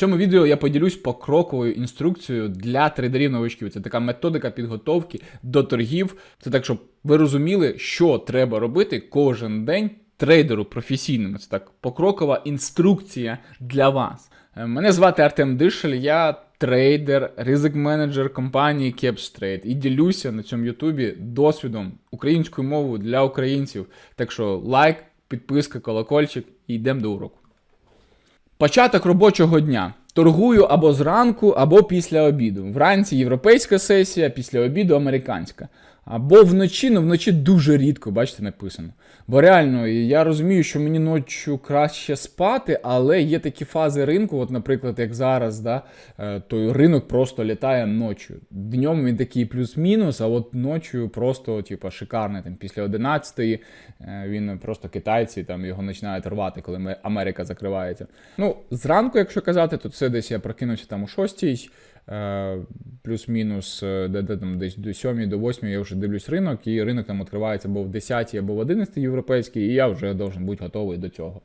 цьому відео я поділюсь покроковою інструкцією для трейдерів новичків. Це така методика підготовки до торгів. Це так, щоб ви розуміли, що треба робити кожен день трейдеру професійному. Це так покрокова інструкція для вас. Е, Мене звати Артем Дишель, я трейдер, ризик менеджер компанії CapsTrade і ділюся на цьому Ютубі досвідом українською мовою для українців. Так що лайк, підписка, колокольчик і йдемо до уроку. Початок робочого дня. Торгую або зранку, або після обіду. Вранці європейська сесія, після обіду американська. Або вночі, ну вночі дуже рідко, бачите, написано. Бо реально, я розумію, що мені ночі краще спати, але є такі фази ринку, от, наприклад, як зараз, да, е, той ринок просто літає ночі. Днем він такий плюс-мінус, а от ночі просто, типу, шикарний. Там, після 11-ї е, він просто китайці там його починають рвати, коли Америка закривається. Ну, зранку, якщо казати, то це десь я прокинувся там о 6 Е, плюс-мінус, е, де, де там десь до 7 до 8 я вже дивлюсь ринок, і ринок там відкривається або в 10 або в 11 європейський, і я вже должен бути готовий до цього.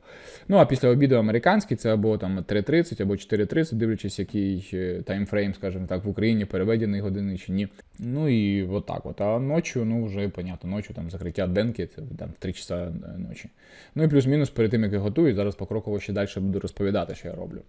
Ну а після обіду американський це або там 3.30, або 4.30, дивлячись, який е, таймфрейм, скажімо так, в Україні переведений години чи ні. Ну і от так от. А ночі, ну вже понятно, ночі там закриття денки, це там 3 часа е, ночі. Ну і плюс-мінус перед тим, як я готую, зараз покроково ще далі буду розповідати, що я роблю.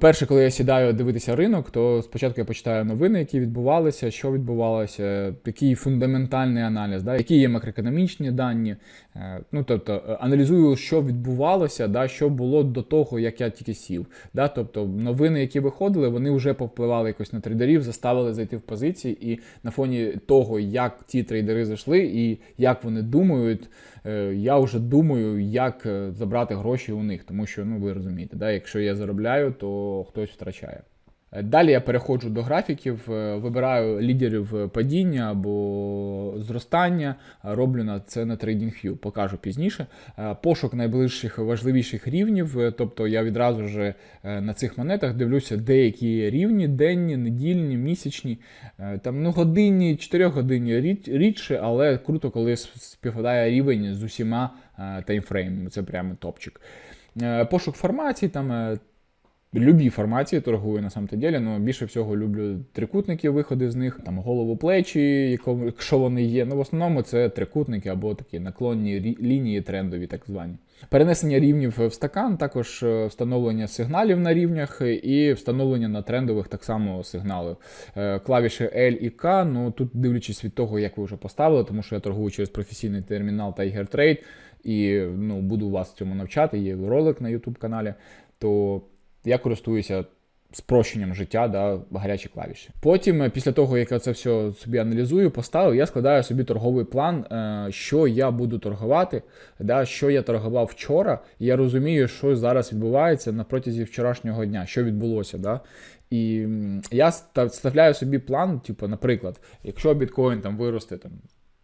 Перше, коли я сідаю дивитися ринок, то спочатку я почитаю новини, які відбувалися, що відбувалося, який фундаментальний аналіз, да, які є макроекономічні дані. Е, Ну, тобто, е, аналізую, що відбувалося, да, що було до того, як я тільки сів. Да, тобто, новини, які виходили, вони вже повпливали якось на трейдерів, заставили зайти в позиції, і на фоні того, як ті трейдери зайшли і як вони думають, е, я вже думаю, як забрати гроші у них, тому що ну ви розумієте, да, якщо я заробляю, то хтось втрачає. Далі я переходжу до графіків, е, вибираю лідерів падіння або зростання, роблю на це на TradingView, покажу пізніше. Е, Пошук найближчих важливіших рівнів, е, тобто я відразу ж на цих монетах дивлюся, деякі рівні, денні, недільні, місячні, там ну годинні, 4 годинні рідше, але круто, коли співпадає рівень з усіма таймфреймами. Це прямо топчик. Пошук формацій, там любі формації торгую на самом деле, але більше всього люблю трикутники, виходи з них, там голову плечі, якщо вони є. Ну, в основному це трикутники або такі наклонні лінії трендові, так звані. Перенесення рівнів в стакан, також е, встановлення сигналів на рівнях і встановлення на трендових так само сигналів. Е, Клавіші L і K, ну тут дивлячись від того, як ви вже поставили, тому що я торгую через професійний термінал Tiger Trade і ну, буду вас цьому навчати. Є ролик на YouTube каналі, то я користуюся спрощенням життя, да, гарячі клавіші. Потім, е, після того, як я це все собі аналізую, поставив, я складаю собі торговий план, е, що я буду торгувати, да, що я торгував вчора, і я розумію, що зараз відбувається на протязі вчорашнього дня, що відбулося. Да? І я ста- вставляю собі план, типу, наприклад, якщо біткоін там виросте там,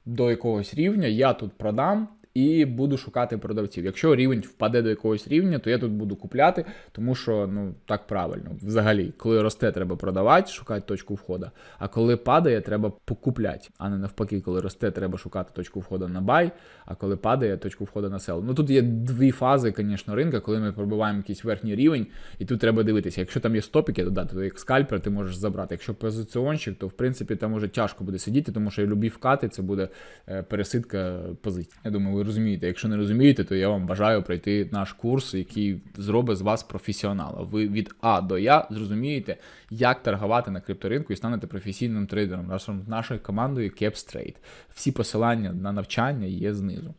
до якогось рівня, я тут продам. І буду шукати продавців. Якщо рівень впаде до якогось рівня, то я тут буду купляти, тому що ну так правильно. Взагалі, коли росте, треба продавати, шукати точку входу. А коли падає, треба покупляти. А не навпаки, коли росте, треба шукати точку входу на бай, а коли падає, точку входу на сел. Ну тут є дві фази, звісно, ринка, коли ми пробиваємо якийсь верхній рівень, і тут треба дивитися. Якщо там є стопіки, то да, то як скальпер ти можеш забрати. Якщо позиціонщик, то в принципі там уже тяжко буде сидіти, тому що любі вкати це буде е, пересидка позицій. Я думаю, ви розумієте. Якщо не розумієте, то я вам бажаю пройти наш курс, який зробить з вас професіонала. Ви від А до Я зрозумієте, як торгувати на крипторинку і станете професійним трейдером разом з нашою командою CapsTrade. Всі посилання на навчання є знизу.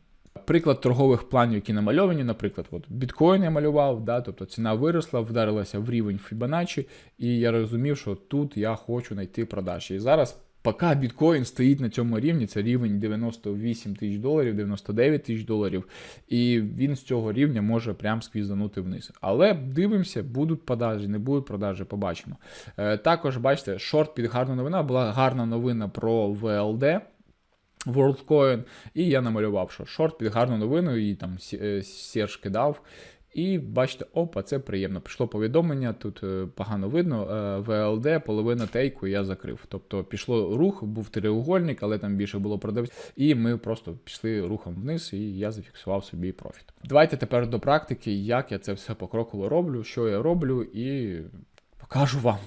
Приклад торгових планів, які намальовані, наприклад, от біткоін я малював, да, тобто ціна виросла, вдарилася в рівень Fibonacci, і я розумів, що тут я хочу знайти продажі. І зараз, поки біткоін стоїть на цьому рівні, це рівень 98 тисяч доларів, 99 тисяч доларів, і він з цього рівня може прям сквізанути вниз. Але дивимося, будуть продажі, не будуть продажі, побачимо. Е, також бачите, шорт під гарну новина була гарна новина про VLD. WorldCoin, і я намалював, що шорт під гарну новину, і там е, Серж кидав. І бачите, опа, це приємно. Пішло повідомлення, тут е, погано видно. е, ВЛД, половина тейку я закрив. Тобто пішло рух, був треугольник, але там більше було продавців. І ми просто пішли рухом вниз, і я зафіксував собі профіт. Давайте тепер до практики, як я це все покроково роблю, що я роблю, і покажу вам.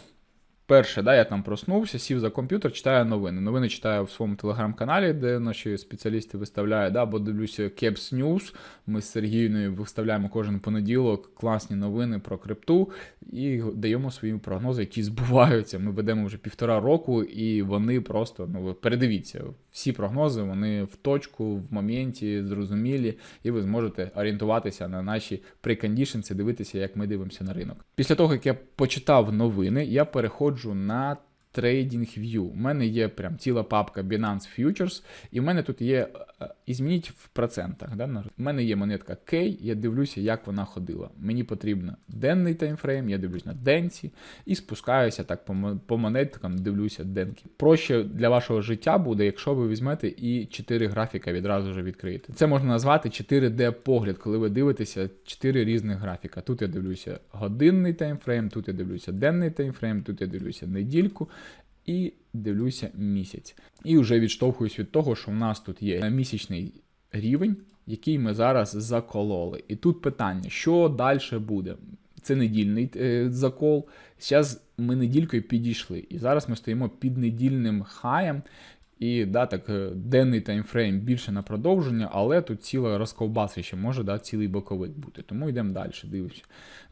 Перше, да, я там проснувся, сів за комп'ютер, читаю новини. Новини читаю в своєму телеграм-каналі, де наші спеціалісти виставляють, да, бо дивлюся Caps News. Ми з Сергією виставляємо кожен понеділок класні новини про крипту і даємо свої прогнози, які збуваються. Ми ведемо вже півтора року, і вони просто, ну передивіться, всі прогнози вони в точку, в моменті, зрозумілі, і ви зможете орієнтуватися на наші прикондішнці, дивитися, як ми дивимося на ринок. Після того, як я почитав новини, я переходжу на TradingView. У мене є прям ціла папка Binance Futures, і в мене тут є е, і змініть в процентах. Да? У мене є монетка K, я дивлюся, як вона ходила. Мені потрібно денний таймфрейм, я дивлюсь на денці і спускаюся так по, монеткам, дивлюся денки. Проще для вашого життя буде, якщо ви візьмете і 4 графіка відразу ж відкриєте. Це можна назвати 4D погляд, коли ви дивитеся 4 різних графіка. Тут я дивлюся годинний таймфрейм, тут я дивлюся денний таймфрейм, тут я дивлюся недільку і дивлюся місяць. І вже відштовхуюсь від того, що в нас тут є місячний рівень, який ми зараз закололи. І тут питання: що далі буде? Це недільний е, закол. Зараз ми недількою підійшли. І зараз ми стоїмо під недільним хаєм. І да, так, е, денний таймфрейм більше на продовження, але тут ціла розковбаса ще може да, цілий боковик бути. Тому йдемо далі. Дивимося.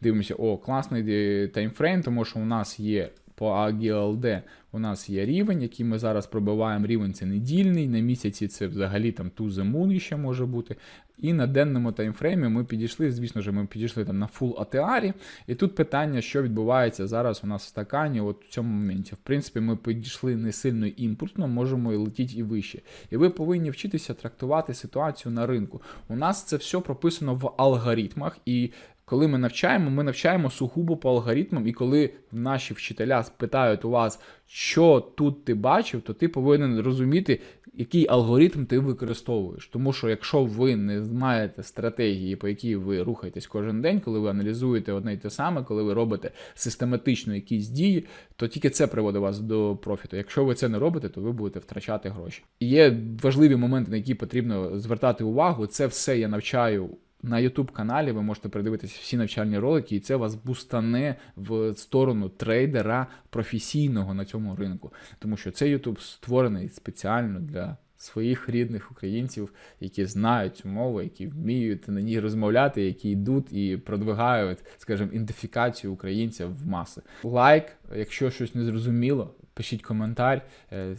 Дивимося, о, класний е, таймфрейм, тому що у нас є по AGLD у нас є рівень, який ми зараз пробиваємо. Рівень це недільний, на місяці це взагалі там the moon ще може бути. І на денному таймфреймі ми підійшли, звісно ж, ми підійшли там на full ATR. І тут питання, що відбувається зараз у нас в стакані, от в цьому моменті. В принципі, ми підійшли не сильно імпульсно, можемо і летіти і вище. І ви повинні вчитися трактувати ситуацію на ринку. У нас це все прописано в алгоритмах, і коли ми навчаємо, ми навчаємо сугубо по алгоритмам, і коли наші вчителя спитають у вас, що тут ти бачив, то ти повинен розуміти, який алгоритм ти використовуєш. Тому що якщо ви не маєте стратегії, по якій ви рухаєтесь кожен день, коли ви аналізуєте одне й те саме, коли ви робите систематично якісь дії, то тільки це приводить вас до профіту. Якщо ви це не робите, то ви будете втрачати гроші. І є важливі моменти, на які потрібно звертати увагу. Це все я навчаю. На YouTube каналі ви можете передивитися всі навчальні ролики, і це вас бустане в сторону трейдера професійного на цьому ринку. Тому що цей YouTube створений спеціально для своїх рідних українців, які знають цю мову, які вміють на ній розмовляти, які йдуть і продвигають, скажімо, ідентифікацію українця в маси. Лайк, якщо щось не зрозуміло, пишіть коментар, е,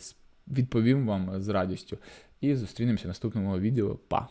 відповім вам з радістю. І зустрінемося в наступному відео. Па!